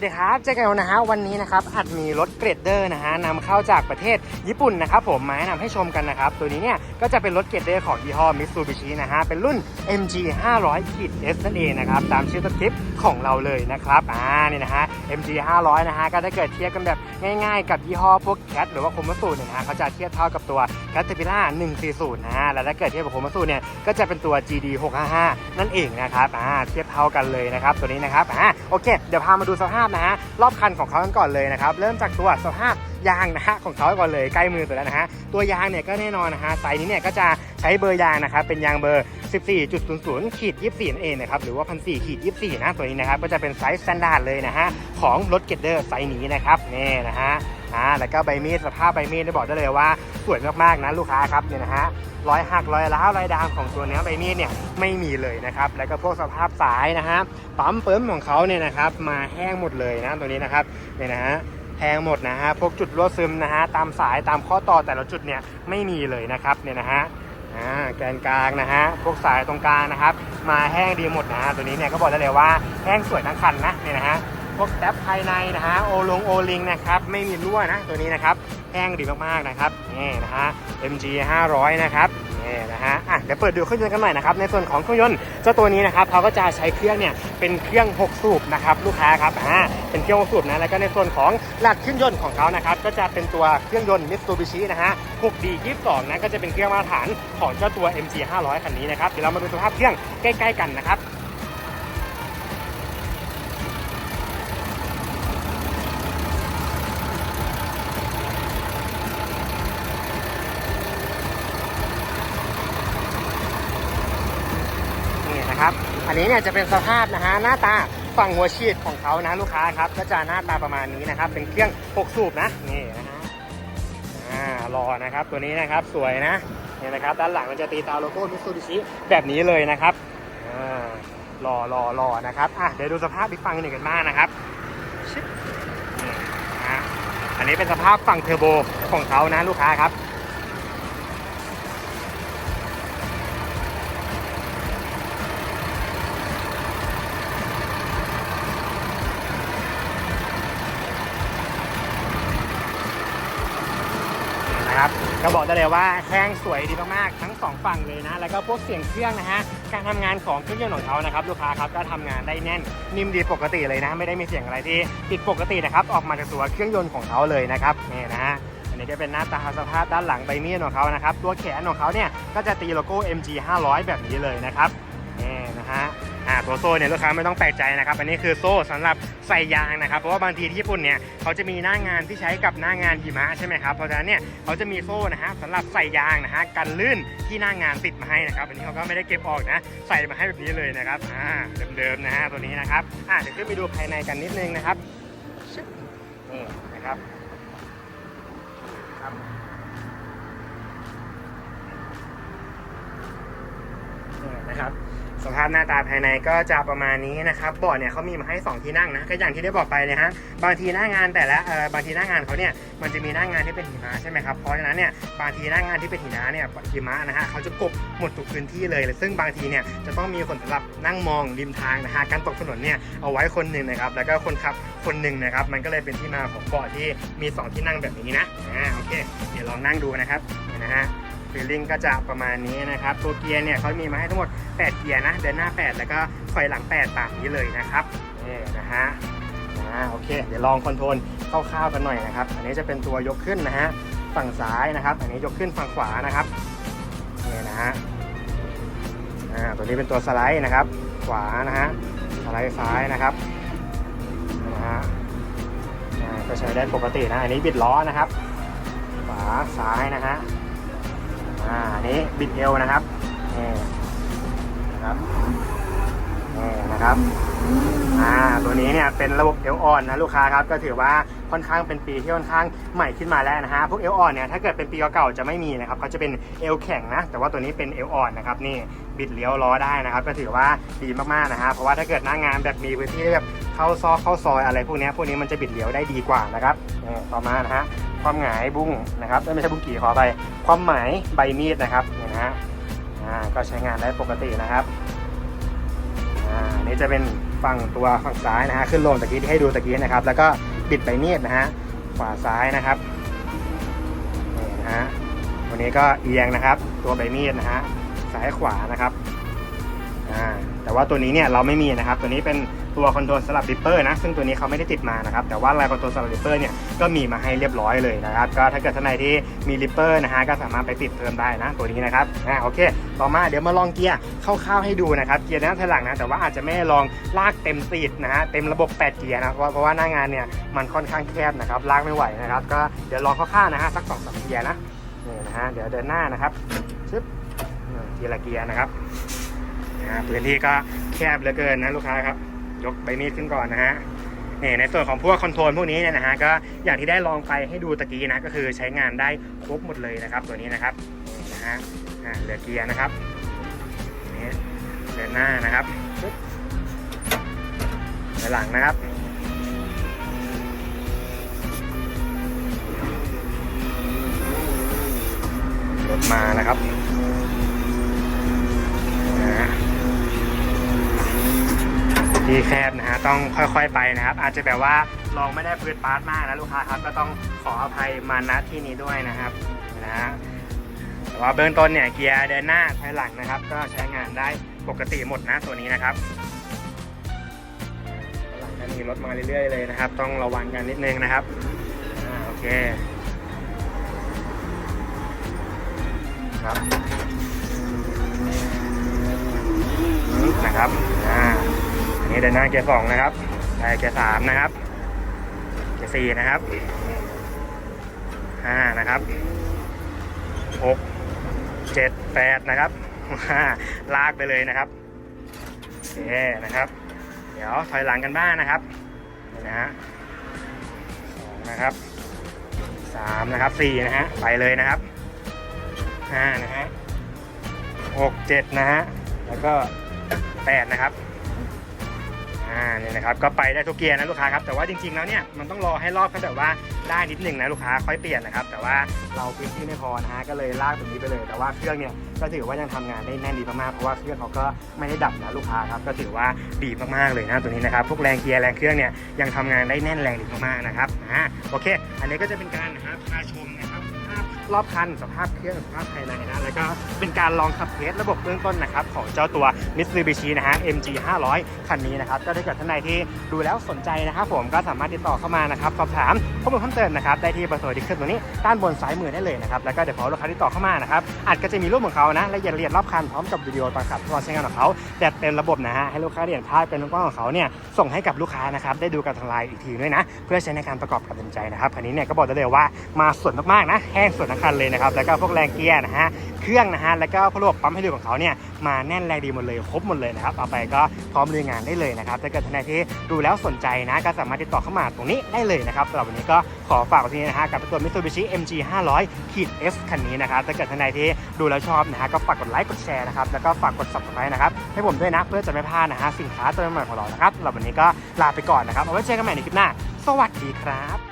วัสดีครับเจ๊กันนะฮะวันนี้นะครับอาจมีรถเกรดเดอร์นะฮะนำเข้าจากประเทศญี่ปุ่นนะครับผมมาแนะนำให้ชมกันนะครับตัวนี้เนี่ยก็จะเป็นรถเกรดเดอร์ของยี่ห้อ Mitsubishi นะฮะเป็นรุ่น MG 500ขีด S นั่นเองนะครับตามชื่อต้นคลิปของเราเลยนะครับอ่านี่นะฮะ MG 500นะฮะก็ถ้าเกิดเทียบกันแบบง่ายๆ กับยี่ห้อพวกแคทหรือว่าโคมัสูเนี่ยนะฮะเขาจะเทียบเท่ากับตัว Caterpillar 140นะฮะแล้วถ้าเกิดเทียบกับโคมัสูเนี่ยก็จะเป็นตัว GD 655นั่นเองนะครับอ่าเทียบเท่ากันเลยนะครับตัวนี้นะครับอ่าโอเคเดี๋ยวพามาดูสภาพนะฮะรอบคันของเขากันก่อนเลยนะครับเริ่มจากตัวสภาพยางนะฮะของเขาก่อนเลยใกล้มือตัวแล้วนะฮะตัวยางเนี่ยก็แน่นอนนะฮะไซส์นี้เนี่ยก็จะใช้เบอร์ยางนะครับเป็นยางเบอร์ 14.00ขีด24นั่นเองนะครับหรือว่า1,400ขีด24นะตัวนี้นะครับก็จะเป็นไซส์สแตนดาร์ดเลยนะฮะของรถเกตเดอร์ไซส์นี้นะครับนี่นะฮะ อ่าแล้วก็ใบมีดสภาพใบมีดได้บอกได้เลยว่าสวยมากๆนะลูกค้าครับเนี่ยนะฮะรอยหักรอยร้าวรอยดามของตัวเนื้อใบมีดเนี่ยไม่มีเลยนะครับแล้วก็พวกสภาพสายนะฮะปั๊มเปิมของเขาเนี่ยนะครับมาแห้งหมดเลยนะตัวนี้นะครับเนี่ยนะฮะแห้งหมดนะฮะพวกจุดรั่วซึมนะฮะตามสายตามข้อต่อแต่ละจุดเนี่ยไม่มีเลยนะครับเนี่ยนะฮะอ่าแกนกลางนะฮะพวกสายตรงกลางนะครับ มาแห้งดีหมดนะฮะตัวนี้เนี่ยก็บอกได้เลยว่าแห้งสวยทั้งคันนะเนี่ยนะฮะ วกแท็บภายในนะฮะ โอลงโอลิงนะครับ ไม่มีรั่วนะตัวนี้นะครับ แห้งดีมากๆนะครับ นี่นะฮะ MG 500 นะครับ นี่นะฮะ อะ เดี๋ยวเปิดดูเครื่องยนต์กันหน่อยนะครับ ในส่วนของเครื่องยนต์เจ้าตัวนี้นะครับเขาก็จะใช้เครื่องเนี่ย เป็นเครื่อง 6 สูบนะครับลูกค้าครับ อ่า เป็นเครื่อง 6 สูบนะ แล้วก็ในส่วนของหลักเครื่องยนต์ของเขานะครับ ก็จะเป็นตัวเครื่องยนต์ Mitsubishi นะฮะ 6D 22 นะ ก็จะเป็นเครื่องมาตรฐานของเจ้าตัว MG 500 คันนี้นะครับ เดี๋ยวเรามาดูสภาพเครื่องใกล้ ๆ กันนะครับ นี่นะครับ อันนี้เนี่ยจะเป็นสภาพนะฮะหน้าตาฝั่งหัวฉีดของเขานะลูกค้าครับก็จะหน้าตาประมาณนี้นะครับ เป็นเครื่อง 6 สูบนะนี่นะฮะอ่ารอนะครับตัวนี้นะครับสวยนะเนี่ยนะครับด้านหลังมันจะตีตาโลโก้มิตซูบิชิแบบนี้เลยนะครับอ่ารอรอรอนะครับอะเดี๋ยวดูสภาพอีกฝั่งหนึ่งกันบ้างนะครับชิบนี่นะฮะอันนี้เป็นสภาพฝั่งเทอร์โบของเขานะลูกค้าครับ นะครับ ก็บอกได้เลยว่าแห้งสวยดีมากๆทั้งสองฝั่งเลยนะ แล้วก็พวกเสียงเครื่องนะฮะ การทำงานของเครื่องยนต์ของเขานะครับลูกค้าครับก็ทำงานได้แน่นนิ่มดีปกติเลยนะ ไม่ได้มีเสียงอะไรที่ผิดปกตินะครับออกมาจากตัวเครื่องยนต์ของเขาเลยนะครับนี่นะฮะอันนี้ก็เป็นหน้าตาสภาพด้านหลังใบมีดของเขานะครับตัวแขนของเขาเนี่ยก็จะตีโลโก้ MG 500 แบบนี้เลยนะครับ อ่าตัวโซ่เนี่ยลูกค้าไม่ต้องแปลกใจนะครับ อันนี้คือโซ่สำหรับใส่ยางนะครับ เพราะว่าบางทีที่ญี่ปุ่นเนี่ยเขาจะมีหน้างานที่ใช้กับหน้างานหิมะใช่ไหมครับ เพราะฉะนั้นเนี่ยเขาจะมีโซ่นะฮะสำหรับใส่ยางนะฮะกันลื่นที่หน้างานติดมาให้นะครับ อันนี้เขาก็ไม่ได้เก็บออกนะ ใส่มาให้แบบนี้เลยนะครับ อ่าเดิมๆนะฮะตัวนี้นะครับ อ่าเดี๋ยวขึ้นไปดูภายในกันนิดนึงนะครับนี่นะครับครับนี่นะครับ สภาพหน้าตาภายในก็จะประมาณนี้นะครับเบาะเนี่ยเขามีมาให้ 2 ที่นั่งนะก็อย่างที่ได้บอกไปเลยฮะบางทีหน้างานแต่ละเออบางทีหน้างานเขาเนี่ยมันจะมีหน้างานที่เป็นหิมะใช่ไหมครับเพราะฉะนั้นเนี่ยบางทีหน้างานที่เป็นหิมะเนี่ยหิมะนะฮะเขาจะกบหมดทุกพื้นที่เลย ซึ่งบางทีเนี่ยจะต้องมีคนสำหรับนั่งมองริมทางนะฮะการตกถนนเนี่ยเอาไว้คนหนึ่งนะครับแล้วก็คนขับคนหนึ่งนะครับมันก็เลยเป็นที่มาของเบาะที่มี 2 ที่นั่งแบบนี้นะอ่าโอเค เดี๋ยวลองนั่งดูนะครับนะฮะ ฟีลลิ่งก็จะประมาณนี้นะครับ ตัวเกียร์เนี่ยเขามีมาให้ทั้งหมด 8 เกียร์นะ เดินหน้า 8 แล้วก็ถอยหลัง 8 ตามนี้เลยนะครับนี่นะฮะอ่าโอเค เดี๋ยวลองคอนโทรลคร่าวๆกันหน่อยนะครับ อันนี้จะเป็นตัวยกขึ้นนะฮะ ฝั่งซ้ายนะครับ อันนี้ยกขึ้นฝั่งขวานะครับนี่นะฮะอ่าตัวนี้เป็นตัวสไลด์นะครับ ขวานะฮะ สไลด์ซ้ายนะครับนะฮะก็ใช้ได้ปกตินะ อันนี้บิดล้อนะครับ ขวาซ้ายนะฮะ อ่านนี้บิดเอวนะครับนี่นะครับนี่นะครับอ่าตัวนี้เนี่ยเป็นระบบเอลออนนะลูกค้าครับก็ถือว่าค่อนข้างเป็นปีที่ค่อนข้างใหม่ขึ้นมาแล้วนะฮะพวกเอลออนเนี่ยถ้าเกิดเป็นปีเก่าๆจะไม่มีนะครับเขาจะเป็นเอลแข็งนะแต่ว่าตัวนี้เป็นเอลออนนะครับนี่บิดเลี้ยวล้อได้นะครับ ก็ถือว่าดีมากๆนะฮะเพราะว่าถ้าเกิดหน้างานแบบมีพื้นที่แบบ เข้าซอกเข้าซอยอะไรพวกนี้พวกนี้มันจะบิดเลี้ยวได้ดีกว่านะครับต่อมานะฮะความหงายบุ้งนะครับไม่ใช่บุ้งกี่ขอไปความหมายใบมีดนะครับเนี่ยนะฮะก็ใช้งานได้ปกตินะครับอ่าอันนี้จะเป็นฝั่งตัวฝั่งซ้ายนะฮะขึ้นลงตะกี้ที่ให้ดูตะกี้นะครับ แล้วก็บิดใบมีดนะฮะขวาซ้ายนะครับนี่นะฮะวันนี้ก็เอียงนะครับ ตัวใบมีดนะฮะซ้ายขวานะครับอ่าแต่ว่าตัวนี้เนี่ยเราไม่มีนะครับ ตัวนี้เป็น ตัวคอนโทรลสลับริปเปอร์นะซึ่งตัวนี้เขาไม่ได้ติดมานะครับแต่ว่าลายคอนโทรลสลับริปเปอร์เนี่ยก็มีมาให้เรียบร้อยเลยนะครับก็ถ้าเกิดท่านใดที่มีริปเปอร์นะฮะก็สามารถไปติดเพิ่มได้นะตัวนี้นะครับอ่าโอเค ต่อมาเดี๋ยวมาลองเกียร์คร่าวๆให้ดูนะครับเกียร์ด้านถอยหลังนะแต่ว่าอาจจะไม่ลองลากเต็มตีดนะฮะเต็มระบบ 8 เกียร์นะเพราะว่าเพราะว่าหน้างานเนี่ยมันค่อนข้างแคบนะครับลากไม่ไหวนะครับก็เดี๋ยวลองคร่าวๆนะฮะสักสองสามเกียร์นะนี่นะฮะเดี๋ยวเดินหน้านะครับชึบอืมเกียร์ละเกียร์นะครับพื้นที่ก็แคบเหลือเกินนะลูกค้าครับ ยกใบมีดขึ้นก่อนนะฮะนี่ในส่วนของพวกคอนโทรลพวกนี้เนี่ยนะฮะก็อย่างที่ได้ลองไปให้ดูตะกี้นะก็คือใช้งานได้ครบหมดเลยนะครับ ตัวนี้นะครับนะฮะเหลือเกียร์นะครับนี่เดินหน้านะครับปึ๊บไปหลังนะครับรถมานะครับนะฮะ ที่แคบนะฮะต้องค่อยๆไปนะครับ อาจจะแบบว่าลองไม่ได้พื้นปาร์ตมากนะลูกค้าครับก็ต้องขออภัยมาณที่นี้ด้วยนะครับนะฮะแต่ว่าเบื้องต้นเนี่ยเกียร์เดินหน้าถอยหลังนะครับ ก็ใช้งานได้ปกติหมดนะตัวนี้นะครับหลังจะมีรถมาเรื่อยๆเลยนะครับ ต้องระวังกันนิดนึงนะครับอโอเคครับนะครับอ่า นนี้เดินหน้าเกียร์สองนะครับไปเกียร์สามนะครับเกียร์สี่นะครับห้านะครับหกเจ็ดแปดนะครับลากไปเลยนะครับโอเคนะครับ เดี๋ยวถอยหลังกันบ้างนะครับนี่นะฮะสองนะครับสามนะครับสี่นะฮะไปเลยนะครับห้านะฮะหกเจ็ดนะฮะแล้วก็แปดนะครับ เนี่ยนะครับก็ไปได้ทุกเกียร์นะลูกค้าครับแต่ว่าจริงๆแล้วเนี่ยมันต้องรอให้รอบเขาแบบว่าได้นิดหนึ่งนะลูกค้าค่อยเปลี่ยนนะครับแต่ว่าเราพื้นที่ไม่พอนะฮะก็เลยลากแบบนี้ไปเลย แต่ว่าเครื่องเนี่ยก็ถือว่ายังทำงานได้แน่นดีมากๆเพราะว่าเครื่องเขาก็ไม่ได้ดับนะลูกค้าครับก็ถือว่าดีมากๆเลยนะตัวนี้นะครับพวกแรงเกียร์แรงเครื่องเนี่ยยังทำงานได้แน่นแรงดีมากๆนะครับอ่าโอเค อันนี้ก็จะเป็นการนะครับพาชมนะ รอบคันสภาพเครื่องสภาพภายในนะแล้วก็เป็นการลองขับเทสระบบเบื้องต้นนะครับของเจ้าตัว Mitsubishi นะฮะ MG 500 คันนี้นะครับก็ถ้าเกิดท่านใดที่ดูแล้วสนใจนะครับผมก็สามารถติดต่อเข้ามานะครับสอบถามข้อมูลเพิ่มเติมนะครับได้ที่เบอร์โทรที่ขึ้นตรงนี้ด้านบนซ้ายมือได้เลยนะครับแล้วก็เดี๋ยวพอลูกค้าติดต่อเข้ามานะครับอาจก็จะมีรูปของเขานะและเอียละเอียดรอบคันพร้อมกับวิดีโอตอนขับทดลองใช้งานของเขาแบบเต็มระบบนะฮะให้ลูกค้าได้เห็นภาพเป็นกว้างของเขาเนี่ยส่งให้กับลูกค้านะครับได้ดูกันทางไลน์อีกทีด้วยนะ เพื่อใช้ในการประกอบการตัดสินใจนะครับคันนี้เนี่ยก็บอกได้เลยว่ามาสวนมากๆนะแห้งสวนทั้งคันเลยนะครับแล้วก็พวกแรงเกียร์นะฮะเครื่องนะฮะแล้วก็พวกระบบปั๊มให้ดูของเขาเนี่ยมาแน่นแรงดีหมดเลยครบหมดเลยนะครับเอาไปก็พร้อมลุยงานได้เลยนะครับถ้าเกิดท่านใดที่ดูแล้วสนใจนะก็สามารถติดต่อเข้ามาตรงนี้ได้เลยนะครับสำหรับวันนี้ก็ขอฝากไว้ที่นี่นะฮะกับตัว Mitsubishi MG 500ขีด S คันนี้นะครับถ้าเกิดท่านใดที่ดูแล้วชอบนะฮะก็ฝากกดไลค์กดแชร์นะครับแล้วก็ฝากกด subscribe นะครับให้ผมด้วยนะเพื่อจะไม่พลาดนะฮะสินค้าตัวใหม่ของเรานะครับสำหรับวันนี้ก็ลาไปก่อนนะครับเอาไว้เจอกันใหม่ในคลิปหน้า สวัสดีครับ